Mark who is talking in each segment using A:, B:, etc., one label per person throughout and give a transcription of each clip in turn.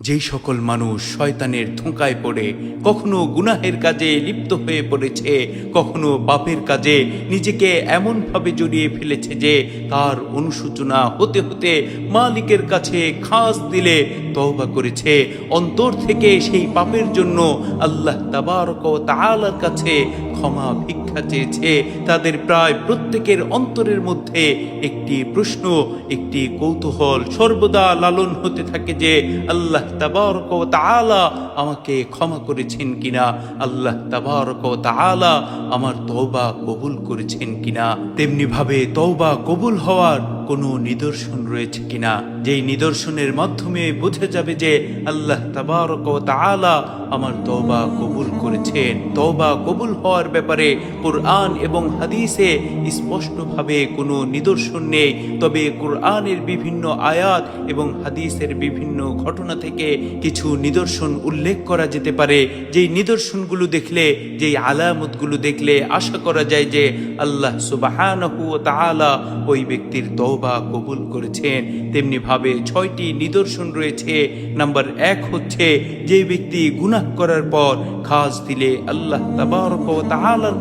A: যেই সকল মানুষ শয়তানের ধোঁকায় পড়ে, কখনো গুনাহের কাজে লিপ্ত হয়ে পড়েছে, কখনো পাপের কাজে নিজেকে এমনভাবে জড়িয়ে ফেলেছে যে তার অনুসূচনা হতে হতে মালিকের কাছে খাস দিলে তওবা করেছে। অন্তর থেকে সেই পাপের জন্য আল্লাহ তাবারক ও তাআলার কাছে ক্ষমা ভিক্ষা চেয়েছে। তাদের প্রায় প্রত্যেকের অন্তরের মধ্যে একটি প্রশ্ন, একটি কৌতূহল সর্বদা লালন হতে থাকে যে, আল্লাহ তাবারক ও তাআলা আমাকে ক্ষমা করেছেন কিনা? আল্লাহ তাবারক ও তাআলা আমার তওবা কবুল করেছেন কিনা? তেমনি ভাবে তওবা কবুল হওয়ার কোনো নিদর্শন রয়েছে কিনা? যেই নিদর্শনের মাধ্যমে বোঝা যাবে যে আল্লাহ তাবারক ও তাআলা আমার তওবা কবুল করেছেন। তবা কবুল হওয়ার ব্যাপারে কোরআন এবং হাদিসে স্পষ্টভাবে কোনো নিদর্শন নেই। তবে কোরআনের বিভিন্ন আয়াত এবং হাদিসের বিভিন্ন ঘটনা থেকে কিছু নিদর্শন উল্লেখ করা যেতে পারে। যেই নিদর্শনগুলো দেখলে, যেই আলামতগুলো দেখলে আশা করা যায় যে আল্লাহ সুবাহানহু ও তাআলা ওই ব্যক্তির তওবা কবুল করেছেন। তেমনি ভাবে ছয়টি নিদর্শন রয়েছে। নাম্বার এক হচ্ছে, যে ব্যক্তি গুনাহ করার পর খাস দিলে আল্লাহ ও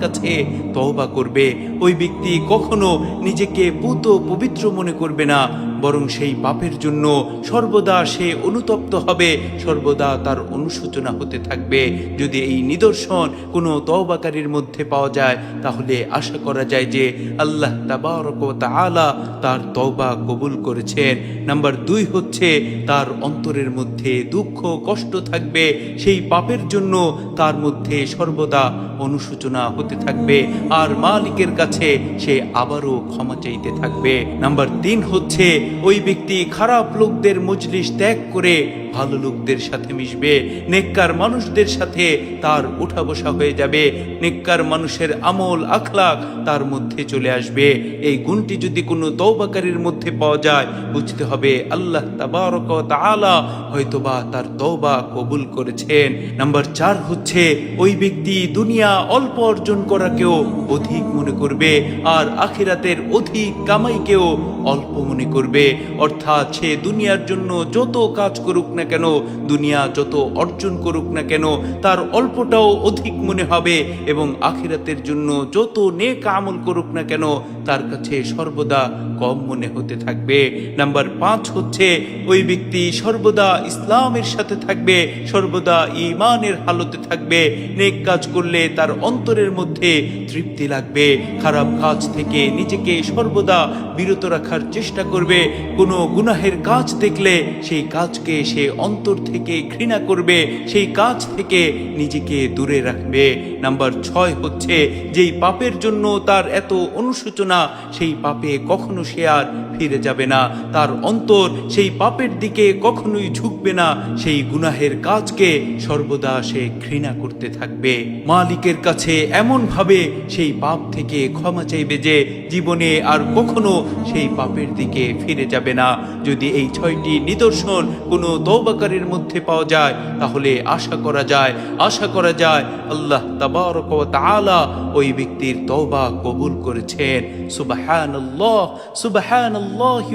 A: কাছে তওবা করবে। ওই ব্যক্তি কখনো নিজেকে পুত পবিত্র মনে করবে না। বরং সেই পাপের জন্য সর্বদা সে অনুতপ্ত হবে, সর্বদা তার অনুশোচনা হতে থাকবে। যদি এই নিদর্শন কোনো তওবাকারীর মধ্যে পাওয়া যায়, তাহলে আশা করা যায় যে আল্লাহ তাবারক ও তাআলা তার তওবা কবুল করেছেন। নাম্বার দুই হচ্ছে, তার অন্তরের মধ্যে দুঃখ, কষ্ট থাকবে, সেই পাপের জন্য তার মধ্যে সর্বদা অনুশোচনা হতে থাকবে, আর মালিকের কাছে সে আবারও ক্ষমা চাইতে থাকবে। নাম্বার তিন হচ্ছে ওই ব্যক্তি খারাপ লোকদের মজলিস ত্যাগ করে ভালো লোকদের সাথে মিশবে, নেককার মানুষদের সাথে তার উঠা বসা হয়ে যাবে, নেককার মানুষের আমল আখলাক তার মধ্যে চলে আসবে। এই গুণটি যদি কোনো তৌবাকারীর মধ্যে পাওয়া যায়, বুঝতে হবে আল্লাহ তাবারক ও তাআলা হয়তোবা তার তওবা কবুল করেছেন। নাম্বার চার হচ্ছে, ওই ব্যক্তি দুনিয়া অল্প অর্জন করাকেও অধিক মনে করবে, আর আখিরাতের অধিক কামাইকেও অল্প মনে করবে। অর্থাৎ সে দুনিয়ার জন্য যত কাজ করুক না কেন, দুনিয়া যত অর্জন করুক না কেন, তার অল্পটাও অধিক মনে হবে এবং আখিরাতের জন্য যত নেক আমল করুক না কেন, তার কাছে সর্বদা কম মনে হতে থাকবে। নাম্বার পাঁচ হচ্ছে, ওই ব্যক্তি সর্বদা ইসলামের সাথে থাকবে, সর্বদা ইমানের হালতে থাকবে। নেক কাজ করলে তার অন্তরের মধ্যে তৃপ্তি লাগবে। খারাপ কাজ থেকে নিজেকে সর্বদা বিরত রাখার চেষ্টা করবে। কোনো গুনাহের কাজ দেখলে সেই কাজকে সে অন্তর থেকে ঘৃণা করবে, সেই কাজ থেকে নিজেকে দূরে রাখবে। নাম্বার ছয় হচ্ছে, যেই পাপের জন্য তার এত অনুশোচনা, সেই পাপে কখনো সে আর ফিরে যাবে না। তার অন্তর সেই পাপের দিকে কখনোই ঝুঁকবে না, সেই গুনাহের কাজকে সর্বদা সে ঘৃণা করতে থাকবে। মালিকের কাছে এমন ভাবে সেই পাপ থেকে ক্ষমা চাইবে যে, জীবনে আর কখনো সেই পাপের দিকে ফিরে যাবে না। যদি এই ছয়টি নিদর্শন কোনো তৌবাকারীর মধ্যে পাওয়া যায়, তাহলে আশা করা যায়, আশা করা যায় আল্লাহ তাবারক ওয়া ওই ব্যক্তির তওবা কবুল করেছেন।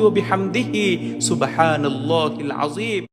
A: ওয়া বিহামদিহি, সুবহানাল্লাহিল আযীম।